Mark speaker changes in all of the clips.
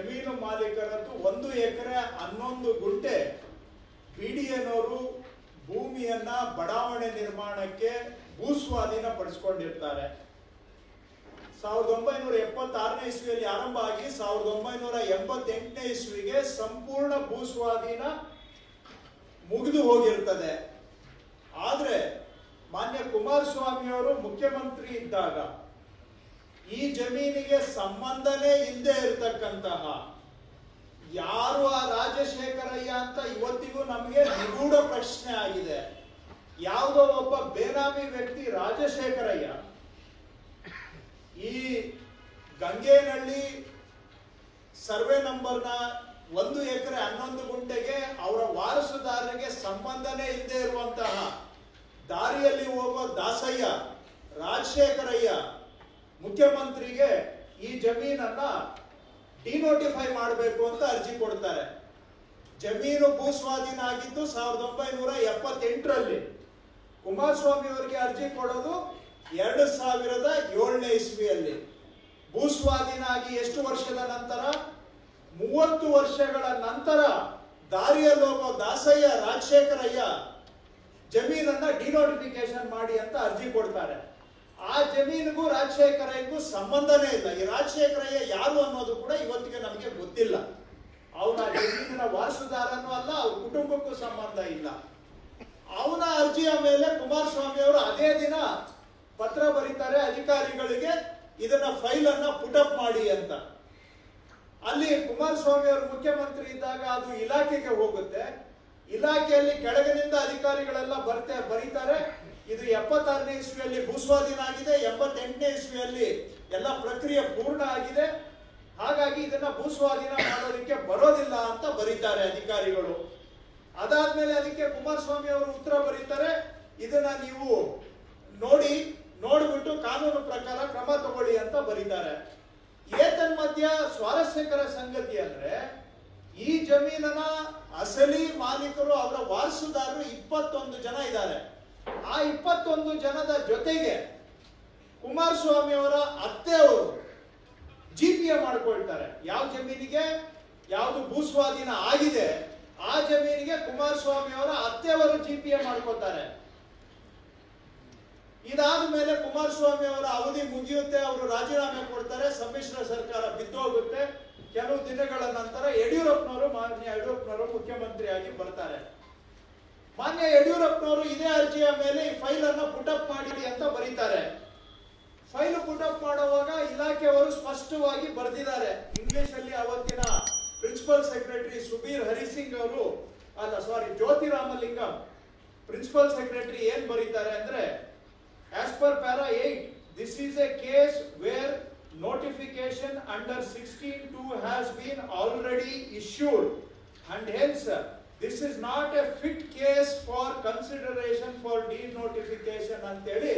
Speaker 1: ಜಮೀನು ಮಾಲೀಕರದ್ದು ಒಂದು ಎಕರೆ ಹನ್ನೊಂದು ಗುಂಟೆ ಬಿಡಿಎನವರು ಭೂಮಿಯನ್ನ ಬಡಾವಣೆ ನಿರ್ಮಾಣಕ್ಕೆ ಭೂಸ್ವಾಧೀನ ಪಡಿಸ್ಕೊಂಡಿರ್ತಾರೆ. ಸಾವಿರದ ಒಂಬೈನೂರ ಎಪ್ಪತ್ತಾರನೇ ಇಸ್ವಿಯಲ್ಲಿ ಆರಂಭ ಆಗಿ ಸಾವಿರದ ಒಂಬೈನೂರ ಎಂಬತ್ತೆಂಟನೇ ಇಸ್ವಿಗೆ ಸಂಪೂರ್ಣ ಭೂಸ್ವಾಧೀನ ಮುಗಿದು ಹೋಗಿರ್ತದೆ. ಆದರೆ ಮಾನ್ಯ ಕುಮಾರಸ್ವಾಮಿಯವರು ಮುಖ್ಯಮಂತ್ರಿ ಇದ್ದಾಗ ಈ ಜಮೀನಿಗೆ ಸಂಬಂಧನೇ ಇಲ್ಲದೆ ಇರತಕ್ಕಂತಹ ಯಾರು ಆ ರಾಜಶೇಖರಯ್ಯ ಅಂತ ಇವತ್ತಿಗೂ ನಮಗೆ ನಿಗೂಢ ಪ್ರಶ್ನೆ ಆಗಿದೆ. ಯಾವುದೋ ಒಬ್ಬ ಬೇನಾಮಿ ವ್ಯಕ್ತಿ ರಾಜಶೇಖರಯ್ಯ ಈ ಗಂಗೇನಹಳ್ಳಿ ಸರ್ವೆ ನಂಬರ್ನ ಒಂದು ಎಕರೆ ಹನ್ನೊಂದು ಗುಂಟೆಗೆ ಅವರ ವಾರಸುದಾರರಿಗೆ ಸಂಬಂಧನೇ ಇಲ್ಲದೆ ಇರುವಂತಹ ದಾರಿಯಲ್ಲಿ ಹೋಗೋ ದಾಸಯ್ಯ ರಾಜಶೇಖರಯ್ಯ ಮುಖ್ಯಮಂತ್ರಿಗೆ ಈ ಜಮೀನನ್ನ ಡಿನೋಟಿಫೈ ಮಾಡಬೇಕು ಅಂತ ಅರ್ಜಿ ಕೊಡ್ತಾರೆ. ಜಮೀನು ಭೂಸ್ವಾಧೀನ ಆಗಿದ್ದು ಸಾವಿರದ ಒಂಬೈನೂರ ಎಪ್ಪತ್ತೆಂಟರಲ್ಲಿ ಕುಮಾರಸ್ವಾಮಿ ಅವರಿಗೆ ಅರ್ಜಿ ಕೊಡೋದು ಎರಡು ಸಾವಿರದ ಏಳನೇ ಇಸ್ವಿಯಲ್ಲಿ. ಭೂಸ್ವಾಧೀನ ಆಗಿ ಎಷ್ಟು ವರ್ಷದ ನಂತರ? ಮೂವತ್ತು ವರ್ಷಗಳ ನಂತರ ದಾರಿಯ ಲೋಕೋ ದಾಸಯ್ಯ, ರಾಜಶೇಖರಯ್ಯ ಜಮೀನನ್ನ ಡಿನೋಟಿಫಿಕೇಶನ್ ಮಾಡಿ ಅಂತ ಅರ್ಜಿ ಕೊಡ್ತಾರೆ. ಆ ಜಮೀನಿಗೂ ರಾಜಶೇಖರಯ್ಯಗೂ ಸಂಬಂಧನೇ ಇಲ್ಲ. ಈ ರಾಜಶೇಖರಯ್ಯ ಯಾರು ಅನ್ನೋದು ಕೂಡ ಇವತ್ತಿಗೆ ನಮಗೆ ಗೊತ್ತಿಲ್ಲ. ಅವನ ಜಮೀನಿನ ವಾರಸುದಾರನೂ ಅಲ್ಲ, ಅವ್ರ ಕುಟುಂಬಕ್ಕೂ ಸಂಬಂಧ ಇಲ್ಲ. ಅವನ ಅರ್ಜಿಯ ಮೇಲೆ ಕುಮಾರಸ್ವಾಮಿ ಅವರು ಅದೇ ದಿನ ಪತ್ರ ಬರೀತಾರೆ ಅಧಿಕಾರಿಗಳಿಗೆ, ಇದನ್ನ ಫೈಲ್ ಅನ್ನ ಪುಟಪ್ ಮಾಡಿ ಅಂತ. ಅಲ್ಲಿ ಕುಮಾರಸ್ವಾಮಿ ಅವರು ಮುಖ್ಯಮಂತ್ರಿ ಇದ್ದಾಗ ಅದು ಇಲಾಖೆಗೆ ಹೋಗುತ್ತೆ. ಇಲಾಖೆಯಲ್ಲಿ ಕೆಳಗಿನಿಂದ ಅಧಿಕಾರಿಗಳೆಲ್ಲ ಬರ್ತೆ ಬರೀತಾರೆ. ಇದು ಎಪ್ಪತ್ತಾರನೇ ಇಸ್ವಿಯಲ್ಲಿ ಭೂಸ್ವಾಧೀನ ಆಗಿದೆ, ಎಪ್ಪತ್ತೆಂಟನೇ ಇಸ್ವಿಯಲ್ಲಿ ಎಲ್ಲ ಪ್ರಕ್ರಿಯೆ ಪೂರ್ಣ ಆಗಿದೆ. ಹಾಗಾಗಿ ಇದನ್ನ ಭೂಸ್ವಾಧೀನ ಮಾಡೋದಕ್ಕೆ ಬರೋದಿಲ್ಲ ಅಂತ ಬರೀತಾರೆ ಅಧಿಕಾರಿಗಳು. ಅದಾದ್ಮೇಲೆ ಅದಕ್ಕೆ ಕುಮಾರಸ್ವಾಮಿ ಅವರು ಉತ್ತರ ಬರೀತಾರೆ. ಇದನ್ನ ನೀವು ನೋಡಿ, ನೋಡ್ಬಿಟ್ಟು ಕಾನೂನು ಪ್ರಕಾರ ಕ್ರಮ ತಗೊಳ್ಳಿ ಅಂತ ಬರೀತಾರೆ. ಏತನ್ಮಧ್ಯ ಸ್ವಾರಸ್ಯಕರ ಸಂಗತಿ ಅಂದ್ರೆ, ಈ ಜಮೀನನ ಅಸಲಿ ಮಾಲೀಕರು, ಅವರ ವಾರಸುದಾರರು ಇಪ್ಪತ್ತೊಂದು ಜನ ಇದ್ದಾರೆ. ಆ ಇಪ್ಪತ್ತೊಂದು ಜನದ ಜೊತೆಗೆ ಕುಮಾರಸ್ವಾಮಿ ಅವರ ಅತ್ತೆ ಅವರು ಜಿ ಪಿ ಮಾಡ್ಕೊಳ್ತಾರೆ. ಯಾವ ಜಮೀನಿಗೆ? ಯಾವುದು ಭೂಸ್ವಾಧೀನ ಆಗಿದೆ, ಆ ಜಮೀನಿಗೆ ಕುಮಾರಸ್ವಾಮಿ ಅವರ ಅತ್ತೆಯವರು ಜಿ ಪಿ ಎ ಮಾಡ್ಕೋತಾರೆ ಇದಾದ ಮೇಲೆ ಕುಮಾರಸ್ವಾಮಿ ಅವರ ಅವಧಿ ಮುಗಿಯುತ್ತೆ, ಅವರು ರಾಜೀನಾಮೆ ಕೊಡ್ತಾರೆ, ಸಮ್ಮಿಶ್ರ ಸರ್ಕಾರ ಬಿದ್ದೋಗುತ್ತೆ. ಕೆಲವು ದಿನಗಳ ನಂತರ ಯಡಿಯೂರಪ್ಪನವರು, ಮಾನ್ಯ ಯಡಿಯೂರಪ್ಪನವರು ಮುಖ್ಯಮಂತ್ರಿಯಾಗಿ ಬರ್ತಾರೆ. ಮಾನ್ಯ ಯಡಿಯೂರಪ್ಪನವರು ಇದೇ ಅರ್ಜಿಯ ಮೇಲೆ ಈ ಫೈಲ್ ಅನ್ನ ಪುಟಪ್ ಮಾಡಿ ಅಂತ ಬರೀತಾರೆ. ಫೈಲ್ ಪುಟಪ್ ಮಾಡುವಾಗ ಇಲಾಖೆಯವರು ಸ್ಪಷ್ಟವಾಗಿ ಬರೆದಿದ್ದಾರೆ. ಇಂಗ್ಲಿಷ್ ಅಲ್ಲಿ ಅವತ್ತಿನ ಪ್ರಿನ್ಸಿಪಲ್ ಸೆಕ್ರೆಟರಿ ಸುಬೀರ್ ಹರಿಸಿಂಗ್ ಅವರು, ಅಲ್ಲ ಸಾರಿ ಜ್ಯೋತಿರಾಮಲಿಂಗಂ ಪ್ರಿನ್ಸಿಪಲ್ ಸೆಕ್ರೆಟರಿ ಏನ್ ಬರೀತಾರೆ ಅಂದ್ರೆ as per para eight this is a case where notification under 16.2 has been already issued. And hence this is not a fit case for consideration for denotification ಅಂತೇಳಿ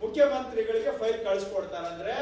Speaker 1: ಮುಖ್ಯಮಂತ್ರಿಗಳಿಗೆ file ಕಳಿಸ್ಕೊಡ್ತಾರೆ ಅಂದ್ರೆ